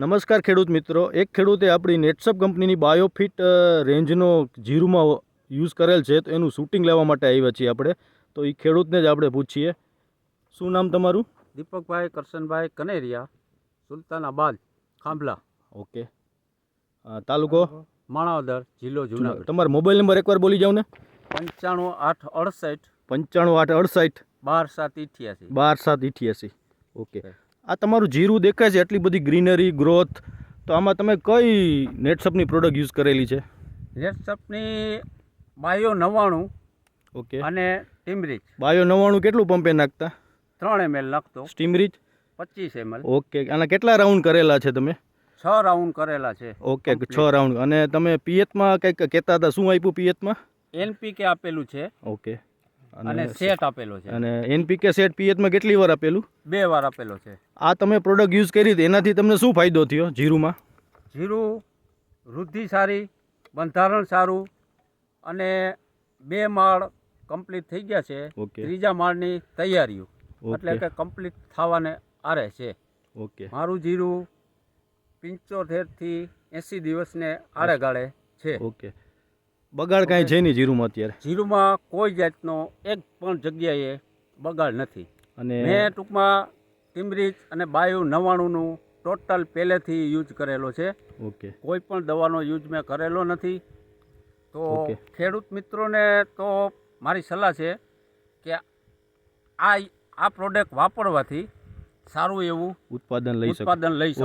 નમસ્કાર ખેડૂત મિત્રો. એક ખેડૂતે આપણી નેટસપ કંપનીની બાયોફિટ રેન્જનો જીરુમાં યુઝ કરેલ છે તો એનું શૂટિંગ લેવા માટે આવ્યા છીએ આપણે. તો એ ખેડૂતને જ આપણે પૂછીએ. શું નામ તમારું? દીપકભાઈ કરશનભાઈ કનેરિયા સુલતાનાબાદ ખાંભલા. ઓકે. તાલુકો? માણાવદર જિલ્લો જુનાગઢ. તમારો મોબાઈલ નંબર એકવાર બોલી જાઓ ને. પંચાણું આઠ અડસઠ. પંચાણું આઠ અડસાઠ. બાર સાત ઇઠ્યાસી. બાર સાત ઇઠ્યાસી. ઓકે. આ તમારું જીરું દેખાય છે એટલી બધી ગ્રીનરી ગ્રોથ. તો આમાં તમે કઈ નેટસપની પ્રોડક્ટ યુઝ કરેલી છે? નેટસપની બાયો નવ્વાણું ઓકે. અને સ્ટીમરીચ બાયો નવ્વાણું કેટલું પંપે નાખતા? ત્રણ એમએલ નાખતો. સ્ટીમરીચ પચીસ એમએલ ઓકે. આના કેટલા રાઉન્ડ કરેલા છે તમે? છ રાઉન્ડ કરેલા છે. ઓકે છ રાઉન્ડ. અને તમે પીએચમાં કંઈક કહેતા હતા શું આપ્યું પિયતમાં એનપીકે આપેલું છે. ઓકે. અને સેટ આપેલો છે. અને એનપીકે સેટ પીએચમાં કેટલી વાર આપેલું? બે વાર આપેલો છે. આ તમે પ્રોડક્ટ યુઝ કરી હતી એનાથી તમને શું ફાયદો થયો જીરુમાં? જીરું વૃદ્ધિ સારી બંધારણ સારું અને બે માળ કમ્પ્લીટ થઈ ગયા છે. ત્રીજા માળની તૈયારીઓ. એટલે કે કમ્પ્લીટ થવાને આરે છે. ઓકે. મારું જીરું પંચોતેરથી એંસી દિવસને આડે ગાળે છે. ઓકે. બગાડ કાંઈ છે નહીં જીરુમાં અત્યારે. જીરુમાં કોઈ જાતનો એક પણ જગ્યાએ બગાડ નથી. અને મેં ટૂંકમાં ટીમરીચ અને બાયુ નવ્વાણુંનું ટોટલ પહેલેથી યુઝ કરેલો છે. ઓકે. કોઈ પણ દવાનો યુઝ મેં કરેલો નથી. તો ખેડૂત મિત્રોને તો મારી સલાહ છે કે આ આ પ્રોડક્ટ વાપરવાથી સારું એવું ઉત્પાદન લઈ ઉત્પાદન લઈ શકો